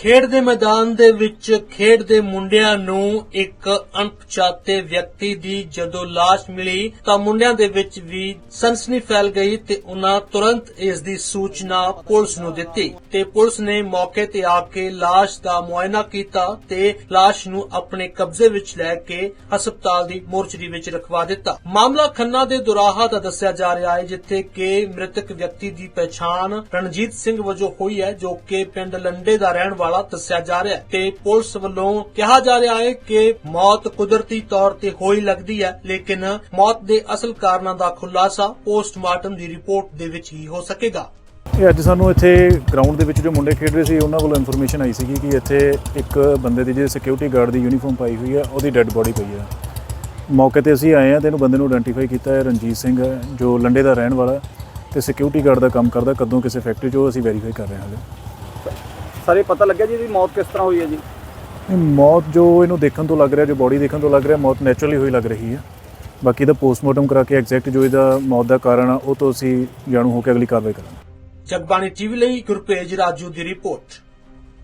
ਖੇਡ ਦੇ ਮੈਦਾਨ ਦੇ ਵਿੱਚ ਖੇਡਦੇ ਮੁੰਡਿਆਂ ਨੂੰ ਇੱਕ ਅਣਪਛਾਤੇ ਵਿਅਕਤੀ ਦੀ ਜਦੋਂ ਲਾਸ਼ ਮਿਲੀ ਤਾਂ ਮੁੰਡਿਆਂ ਦੇ ਵਿੱਚ ਵੀ ਸਨਸਨੀ ਫੈਲ ਗਈ ਤੇ ਉਹਨਾਂ ਤੁਰੰਤ ਇਸ ਦੀ ਸੂਚਨਾ ਪੁਲਿਸ ਨੂੰ ਦਿੱਤੀ ਤੇ ਪੁਲਿਸ ਨੇ ਮੌਕੇ ਤੇ ਆ ਕੇ ਲਾਸ਼ ਦਾ ਮੁਆਇਨਾ ਕੀਤਾ ਤੇ ਲਾਸ਼ ਨੂੰ ਆਪਣੇ ਕਬਜ਼ੇ ਵਿੱਚ ਲੈ ਕੇ ਹਸਪਤਾਲ ਦੀ ਮੋਰਚਰੀ ਵਿੱਚ ਰਖਵਾ ਦਿੱਤਾ। ਮਾਮਲਾ ਖੰਨਾ ਦੇ ਦੁਰਾਹਾ ਦਾ ਦੱਸਿਆ ਜਾ ਰਿਹਾ ਹੈ, ਜਿੱਥੇ ਕਿ ਮ੍ਰਿਤਕ ਵਿਅਕਤੀ ਦੀ ਪਛਾਣ ਰਣਜੀਤ ਸਿੰਘ ਵਜੋਂ ਹੋਈ ਹੈ, ਜੋ ਕਿ ਪਿੰਡ ਲੰਡੇ ਦਾ ਰਹਿਣ ਵਾਲਾ ਦੱਸਿਆ ਜਾ ਰਿਹਾ ਹੈ ਤੇ ਪੁਲਿਸ ਵੱਲੋਂ ਕਿਹਾ ਜਾ ਰਿਹਾ ਹੈ ਕਿ ਮੌਤ ਕੁਦਰਤੀ ਤੌਰ ਤੇ ਹੋਈ ਲੱਗਦੀ ਹੈ, ਲੇਕਿਨ ਮੌਤ ਦੇ ਅਸਲ ਕਾਰਨਾਂ ਦਾ ਖੁਲਾਸਾ ਪੋਸਟਮਾਰਟਮ ਦੀ ਰਿਪੋਰਟ ਦੇ ਵਿੱਚ ਹੀ ਹੋ ਸਕੇਗਾ। ਇਹ ਅੱਜ ਸਾਨੂੰ ਇੱਥੇ ਗਰਾਊਂਡ ਦੇ ਵਿੱਚ ਜੋ ਮੁੰਡੇ ਖੇਡ ਰਹੇ ਸੀ, ਉਹਨਾਂ ਕੋਲੋਂ ਇਨਫੋਰਮੇਸ਼ਨ ਆਈ ਸੀਗੀ ਕਿ ਇੱਥੇ ਇੱਕ ਬੰਦੇ ਦੀ ਜਿਹੜੀ ਸਿਕਿਉਰਿਟੀ ਗਾਰਡ ਦੀ ਯੂਨੀਫਾਰਮ ਪਾਈ ਹੋਈ ਹੈ, ਉਹਦੀ ਡੈੱਡ ਬੋਡੀ ਪਈ ਹੈ। ਮੌਕੇ ਤੇ ਅਸੀਂ ਆਏ ਆ ਤੇ ਇਹਨੂੰ ਬੰਦੇ ਨੂੰ ਆਇਡੈਂਟੀਫਾਈ ਕੀਤਾ ਹੈ, ਰਣਜੀਤ ਸਿੰਘ ਹੈ, ਜੋ ਲੰਡੇ ਦਾ ਰਹਿਣ ਵਾਲਾ ਤੇ ਸਿਕਿਉਰਿਟੀ ਗਾਰਡ ਦਾ ਕੰਮ ਕਰਦਾ, ਕਦੋਂ ਕਿਸੇ ਫੈਕਟਰੀ 'ਚ, ਉਹ ਅਸੀਂ ਵੈਰੀਫਾਈ ਕਰ ਰਹੇ ਹਾਂ ਹਾਲੇ ਸਾਰੇ ਪਤਾ ਲੱਗਿਆ ਜੀ ਇਹਦੀ ਮੌਤ ਕਿਸ ਤਰ੍ਹਾਂ ਹੋਈ ਹੈ ਜੀ? ਇਹ ਮੌਤ ਜੋ ਇਹਨੂੰ ਦੇਖਣ ਤੋਂ ਲੱਗ ਰਿਹਾ ਜੋ ਬੋਡੀ ਦੇਖਣ ਤੋਂ ਲੱਗ ਰਿਹਾ ਮੌਤ ਨੈਚੁਰਲੀ ਹੋਈ ਲੱਗ ਰਹੀ ਹੈ। ਬਾਕੀ ਦਾ ਪੋਸਟਮਾਰਟਮ ਕਰਾ ਕੇ ਐਗਜ਼ੈਕਟ ਜੋ ਇਹਦਾ ਮੌਤ ਦਾ ਕਾਰਨ ਆ ਉਹ ਤੋਂ ਅਸੀਂ ਜਾਣੂ ਹੋ ਕੇ ਅਗਲੀ ਕਾਰਵਾਈ ਕਰਾਂਗੇ। ਜਗਬਾਣੀ ਟੀਵੀ ਲਈ ਗੁਰਪੇਜ ਰਾਜੂ ਦੀ ਰਿਪੋਰਟ।